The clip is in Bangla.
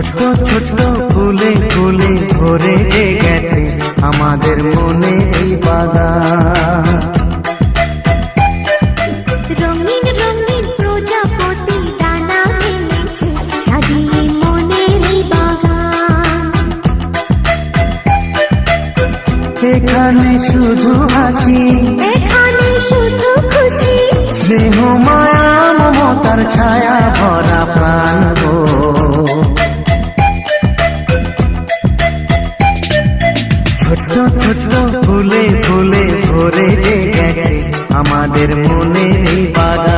ছোট্ট ছোট্ট ফুলে ফুলে ভরে গেছে আমাদের মনে এই বাগান রঙিন রঙিন প্রজাপতি ডানা মেলেছে সাজিয়ে মনের এই বাগান। এখানে শুধু হাসি এখানে শুধু খুশি। স্নেহ মায়া মমতার ছায়া ভরা প্রাণ। ছোট্ট ছোট্ট ফুলে ফুলে ভরে যে গেছে। আমাদের মনে বাদ